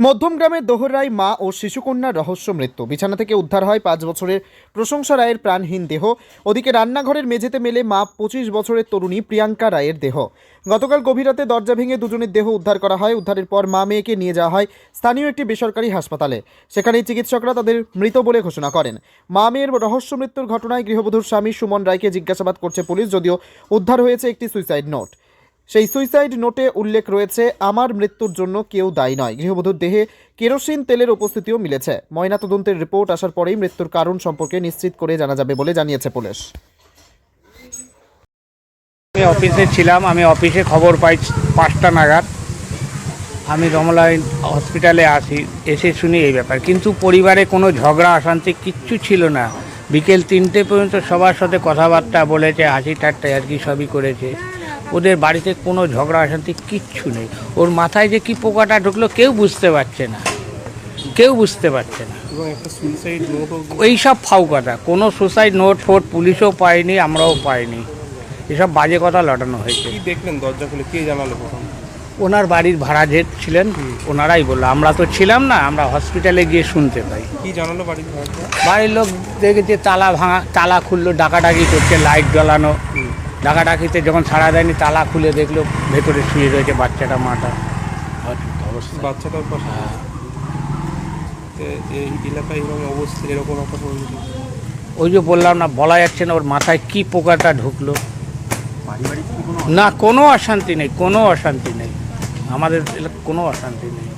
মধ্যমগ্রামের দোহরায় মা ও শিশুকন্যার রহস্য মৃত্যু। বিছানা থেকে উদ্ধার হয় পাঁচ বছরের প্রশংসা রায়ের প্রাণহীন দেহ। ওদিকে রান্নাঘরের মেঝেতে মেলে মা পঁচিশ বছরের তরুণী প্রিয়াঙ্কা রায়ের দেহ। গতকাল গভীর রাতে দরজা ভেঙে দুজনের দেহ উদ্ধার করা হয়। উদ্ধারের পর মা মেয়েকে নিয়ে যাওয়া হয় স্থানীয় একটি বেসরকারি হাসপাতালে। সেখানে চিকিৎসকরা তাদের মৃত বলে ঘোষণা করেন। মা মেয়ের রহস্য মৃত্যুর ঘটনায় গৃহবধূর স্বামী সুমন রায়কে জিজ্ঞাসাবাদ করছে পুলিশ, যদিও উদ্ধার হয়েছে একটি সুইসাইড নোট। সেই সুইসাইড নোটে উল্লেখ রয়েছে, আমার মৃত্যুর জন্য কেউ দায়ী নয়। গৃহবধূর দেহে কেরোসিন তেলের উপস্থিতিও মিলেছে। ময়নাতদন্তের রিপোর্ট আসার পরেই মৃত্যুর কারণ সম্পর্কে নিশ্চিত করে জানা যাবে বলে জানিয়েছে পুলিশ। আমি অফিসে ছিলাম, আমি অফিসে খবর পাই পাঁচটা নাগাদ। আমি রমলা হসপিটালে আসি, এসে শুনি এই ব্যাপার। কিন্তু পরিবারে কোনো ঝগড়া, অশান্তি কিচ্ছু ছিল না। বিকেল তিনটে পর্যন্ত সবার সাথে কথাবার্তা বলেছে, হাসি ঠাট্টা আর কি সবই করেছে। ওদের বাড়িতে কোনো ঝগড়া অশান্তি কিচ্ছু নেই। ওর মাথায় যে কি পোকাটা ঢুকলো কেউ বুঝতে পারছে না। কেউ বুঝতে পারছে না। এইসব ফাউ কথা। কোনো সুসাইড নোট ফোট পুলিশও পায়নি আমরাও পাইনি। এসব বাজে কথা লটানো হয়েছে। কি দেখলেন দরজা খুলে? কে জানালো ওনার বাড়ির ভাড়া যে ছিলেন ওনারাই বলল আমরা তো ছিলাম না আমরা হসপিটালে গিয়ে শুনতে পাই। কি জানালো বাড়ির বাড়ির লোক দেখেছে তালা ভাঙা তালা খুললো ডাকাডাকি করছে লাইট জ্বালানো। ডাকাডাকিতে যখন ছাড়া দেয়নি তালা খুলে দেখল ভেতরে শুয়ে রয়েছে বাচ্চাটা মাটা। বাচ্চাটার পাশে? তো এই এলাকায় এরকম অবস্থা এরকম একটা ওই যে বললাম না বলা যাচ্ছে না ওর মাথায় কি পোকাটা ঢুকলো। না কোনো অশান্তি নেই কোনো অশান্তি নেই। আমাদের কোনো অশান্তি নেই।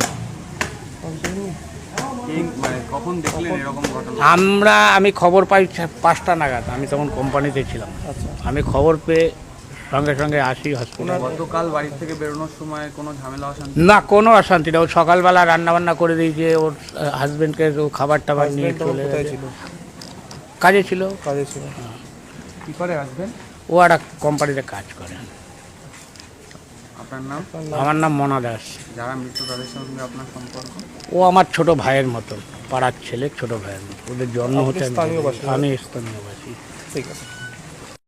আমরা আমি খবর পাই পাঁচটা নাগাদ আমি তখন কোম্পানিতে ছিলাম। আচ্ছা। আমি খবর পেয়ে সঙ্গে সঙ্গে আসি হসপিটাল গতকাল বাড়ি থেকে বেরোনোর সময় কোনো ঝামেলা অশান্তি? না কোনো অশান্তি নেই ও সকালবেলা রান্নাবান্না করে দিয়েছে ওর হাজবেন্ডকে ও খাবার টাবার নিয়ে চলে কাজে ছিল। কাজে ছিল। কি করে আসবেন ও একটা কোম্পানিতে কাজ করে। আপনার নাম? আমার নাম মনা দাস। যারা মৃত তাদের সঙ্গে আপনার সম্পর্ক? ও আমার ছোট ভাইয়ের মতো পাড়ার ছেলে ছোট ভাইয়ের মতো। ওদের জন্ম হচ্ছে আমি- স্থানীয় বাসী। ঠিক আছে।